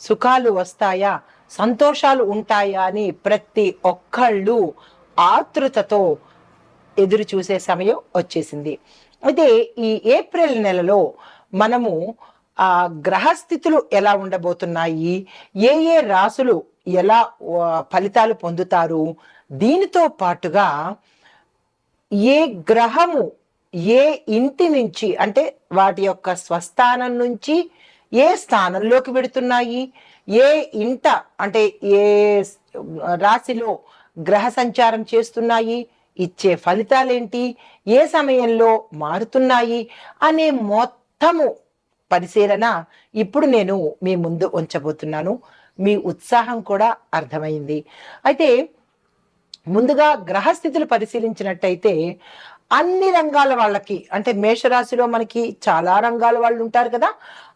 సుఖాలు వస్తాయా? సంతోషాలు ఉంటాయా అని ప్రతి ఒక్కళ్ళు ఆతృతతో ఎదురు చూసే సమయం వచ్చేసింది. అయితే ఈ ఏప్రిల్ నెలలో మనము ఆ గ్రహస్థితులు ఎలా ఉండబోతున్నాయి? ఏ ఏ రాసులు ఎలా ఫలితాలు పొందుతారు? దీనితో పాటుగా ఏ గ్రహము ఏ ఇంటి నుంచి అంటే వాటి యొక్క స్వస్థానం నుంచి ఏ స్థానంలోకి వెడుతున్నాయి? ఏ ఇంట అంటే ఏ రాశిలో గ్రహ సంచారం చేస్తున్నాయి? ఇచ్చే ఫలితాలేంటి? ఏ సమయంలో మారుతున్నాయి? అనే మొత్తము పరిశీలన ఇప్పుడు నేను మీ ముందు ఉంచబోతున్నాను. మీ ఉత్సాహం కూడా అర్థమైంది. అయితే ముందుగా గ్రహస్థితులు పరిశీలించినట్టయితే అన్ని రంగాల వాళ్ళకి అంటే మేషరాశిలో మనకి చాలా రంగాల వాళ్ళు ఉంటారు కదా.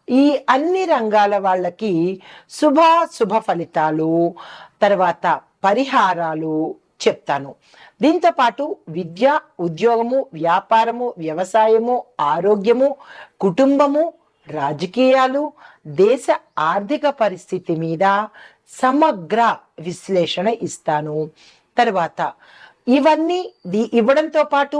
ఈ అన్ని రంగాల వాళ్ళకి శుభ శుభ ఫలితాలు తర్వాత పరిహారాలు చెప్తాను. దీంతో పాటు విద్య ఉద్యోగము వ్యాపారము వ్యవసాయము ఆరోగ్యము కుటుంబము రాజకీయాలు దేశ ఆర్థిక పరిస్థితి మీద సమగ్ర విశ్లేషణ ఇస్తాను. తర్వాత ఇవన్నీ ఇవ్వడంతో పాటు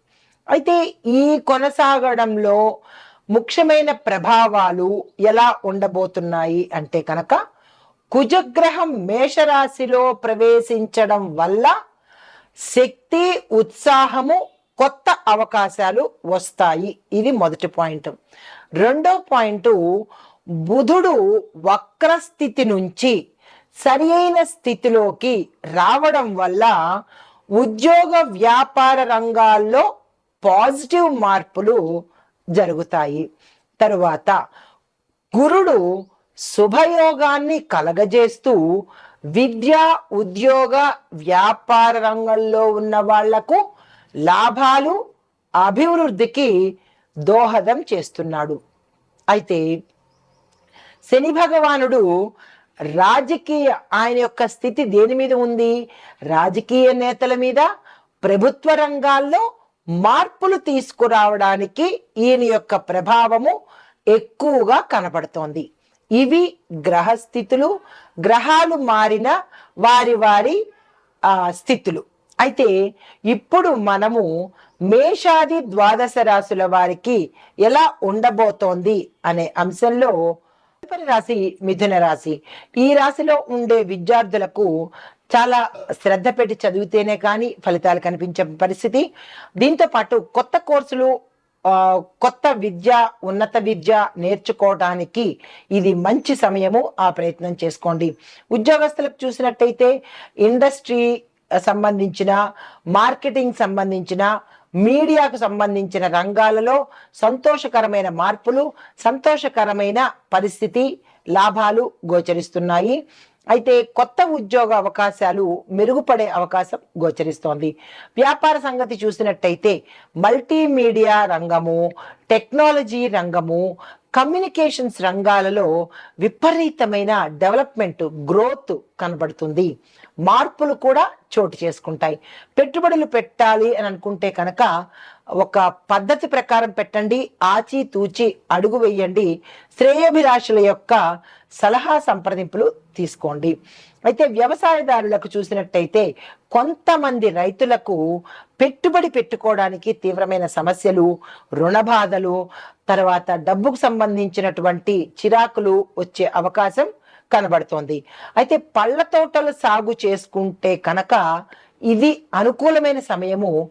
అయితే ఈ కొనసాగడంలో ముఖ్యమైన ప్రభావాలు ఎలా ఉండబోతున్నాయి అంటే కనుక కుజగ్రహం మేషరాశిలో ప్రవేశించడం వల్ల శక్తి ఉత్సాహము కొత్త అవకాశాలు వస్తాయి. ఇది మొదటి పాయింట్. రెండో పాయింట్ బుధుడు వక్ర స్థితి నుంచి సరి అయిన స్థితిలోకి రావడం వల్ల ఉద్యోగ వ్యాపార రంగాల్లో పాజిటివ్ మార్పులు జరుగుతాయి. తరువాత గురుడు శుభయోగాన్ని కలగజేస్తూ విద్య ఉద్యోగ వ్యాపార రంగంలో ఉన్న వాళ్ళకు లాభాలు అభివృద్ధికి దోహదం చేస్తున్నాడు. అయితే శని భగవానుడు రాజకీయ ఆయన యొక్క స్థితి దేని మీద ఉంది? రాజకీయ నేతల మీద ప్రభుత్వ రంగాల్లో మార్పులు తీసుకురావడానికి ఈయన యొక్క ప్రభావము ఎక్కువగా కనబడుతోంది. ఇవి గ్రహస్థితులు గ్రహాలు మారిన వారి వారి ఆ స్థితులు. అయితే ఇప్పుడు మనము మేషాది ద్వాదశ రాశుల వారికి ఎలా ఉండబోతోంది అనే అంశంలో తదుపరి రాశి మిథున రాశి. ఈ రాశిలో ఉండే విద్యార్థులకు చాలా శ్రద్ధ పెట్టి చదివితేనే కానీ ఫలితాలు కనిపించే పరిస్థితి. దీంతో పాటు కొత్త కోర్సులు కొత్త విద్య ఉన్నత విద్య నేర్చుకోవడానికి ఇది మంచి సమయము. ఆ ప్రయత్నం చేసుకోండి. ఉద్యోగస్తులకు చూసినట్టయితే ఇండస్ట్రీ సంబంధించిన మార్కెటింగ్ సంబంధించిన మీడియాకు సంబంధించిన రంగాలలో సంతోషకరమైన మార్పులు సంతోషకరమైన పరిస్థితి లాభాలు గోచరిస్తున్నాయి. అయితే కొత్త ఉద్యోగ అవకాశాలు మెరుగుపడే అవకాశం గోచరిస్తోంది. వ్యాపార సంగతి చూసినట్టయితే మల్టీమీడియా రంగము టెక్నాలజీ రంగము కమ్యూనికేషన్స్ రంగాలలో విపరీతమైన డెవలప్మెంట్ గ్రోత్ కనబడుతుంది. మార్పులు కూడా చోటు చేసుకుంటాయి. పెట్టుబడులు పెట్టాలి అని అనుకుంటే కనుక ఒక పద్ధతి ప్రకారం పెట్టండి. ఆచి తూచి అడుగు వేయండి. శ్రేయోభిలాషుల యొక్క సలహా సంప్రదింపులు తీసుకోండి. అయితే వ్యవసాయదారులకు చూసినట్టయితే కొంతమంది రైతులకు పెట్టుబడి పెట్టుకోవడానికి తీవ్రమైన సమస్యలు రుణ బాధలు తర్వాత డబ్బుకు సంబంధించినటువంటి చిరాకులు వచ్చే అవకాశం కనబడుతోంది. అయితే పళ్ళ తోటలు సాగు చేసుకుంటే కనుక ఇది అనుకూలమైన సమయము.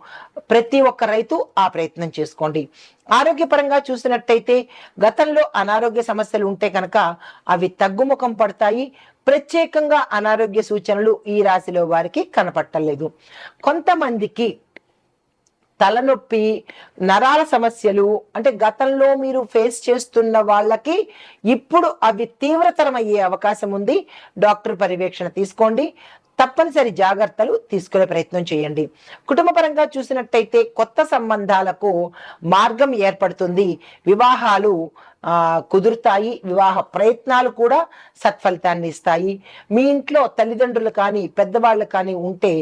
ప్రతి ఒక్క రైతు ఆ ప్రయత్నం చేసుకోండి. ఆరోగ్యపరంగా చూసినట్టయితే గతంలో అనారోగ్య సమస్యలు ఉంటే కనుక అవి తగ్గుముఖం పడతాయి. ప్రత్యేకంగా అనారోగ్య సూచనలు ఈ రాశిలో వారికి కనపట్టలేదు. కొంతమందికి తలనొప్పి నరాల సమస్యలు అంటే గతంలో మీరు ఫేస్ చేస్తున్న వాళ్ళకి ఇప్పుడు అవి తీవ్రతరం అయ్యే అవకాశం ఉంది. డాక్టర్ పర్యవేక్షణ తీసుకోండి. తప్పనిసరి జాగ్రత్తలు తీసుకునే ప్రయత్నం చేయండి. కుటుంబ పరంగా చూసినట్టయితే కొత్త సంబంధాలకు మార్గం ఏర్పడుతుంది. వివాహాలు కుదురుతాయి. వివాహ ప్రయత్నాలు కూడా సత్ఫలితాన్ని ఇస్తాయి. మీ ఇంట్లో తల్లిదండ్రులు కానీ పెద్దవాళ్ళు కానీ ఉంటే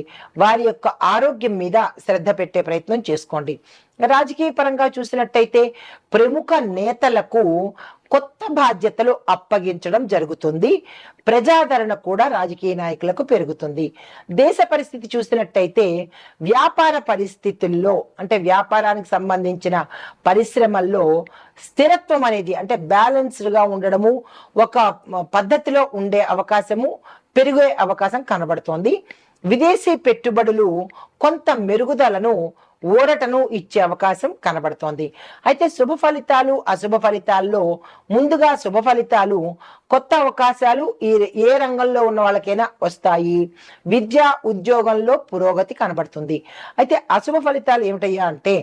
వారి యొక్క ఆరోగ్యం మీద శ్రద్ధ పెట్టే ప్రయత్నం చేసుకోండి. రాజకీయ పరంగా చూసినట్టయితే ప్రముఖ నేతలకు కొత్త బాధ్యతలు అప్పగించడం జరుగుతుంది. ప్రజాదరణ కూడా రాజకీయ నాయకులకు పెరుగుతుంది. దేశ పరిస్థితి చూసినట్టయితే వ్యాపార పరిస్థితుల్లో అంటే వ్యాపారానికి సంబంధించిన పరిశ్రమల్లో స్థిరత్వం అనేది అంటే బ్యాలెన్స్డ్గా ఉండడము ఒక పద్ధతిలో ఉండే అవకాశము పెరిగే అవకాశం కనబడుతోంది. విదేశీ పెట్టుబడులు కొంత మెరుగుదలను ఊరటను ఇచ్చే అవకాశం కనబడుతోంది. అయితే శుభ ఫలితాలు అశుభ ఫలితాల్లో ముందుగా శుభ ఫలితాలు కొత్త అవకాశాలు ఈ ఏ రంగంలో ఉన్న వాళ్ళకైనా వస్తాయి. విద్య ఉద్యోగంలో పురోగతి కనబడుతుంది. అయితే అశుభ ఫలితాలు ఏమిటయ్యా అంటే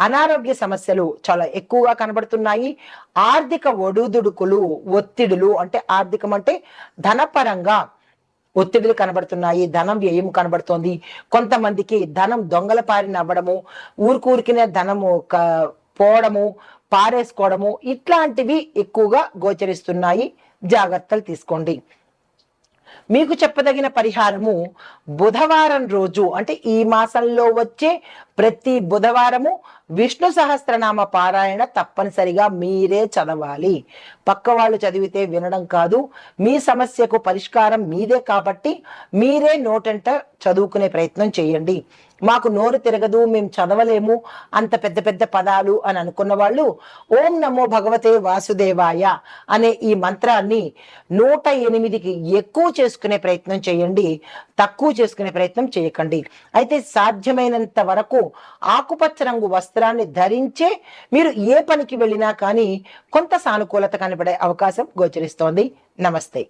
అనారోగ్య సమస్యలు చాలా ఎక్కువగా కనబడుతున్నాయి. ఆర్థిక ఒడుదుడుకులు ఒత్తిడులు అంటే ఆర్థికం అంటే ధనపరంగా ఒత్తిడులు కనబడుతున్నాయి ధనం వ్యయం కనబడుతోంది. కొంతమందికి ధనం దొంగల పారిన అవ్వడము ఊరికూరికినే ధనము పోవడము పారేసుకోవడము ఇట్లాంటివి ఎక్కువగా గోచరిస్తున్నాయి. జాగ్రత్తలు తీసుకోండి. మీకు చెప్పదగిన పరిహారము బుధవారం రోజు అంటే ఈ మాసంలో వచ్చే ప్రతి బుధవారము విష్ణు సహస్రనామ పారాయణ తప్పనిసరిగా మీరే చదవాలి. పక్క వాళ్ళు చదివితే వినడం కాదు మీ సమస్యకు పరిష్కారం మీదే కాబట్టి మీరే నోటంట చదువుకునే ప్రయత్నం చేయండి. మాకు నోరు తిరగదు మేము చదవలేము అంత పెద్ద పెద్ద పదాలు అని అనుకున్న వాళ్ళు ఓం నమో భగవతే వాసుదేవాయ అనే ఈ మంత్రాన్ని నూట ఎనిమిదికి ఎక్కువ చేసుకునే ప్రయత్నం చేయండి తక్కువ చేసుకునే ప్రయత్నం చేయకండి. అయితే సాధ్యమైనంత వరకు ఆకుపచ్చ రంగు వస్త్రాన్ని ధరించే మీరు ఏ పనికి వెళ్ళినా కానీ కొంత సానుకూలత కనబడే అవకాశం గోచరిస్తోంది. నమస్తే.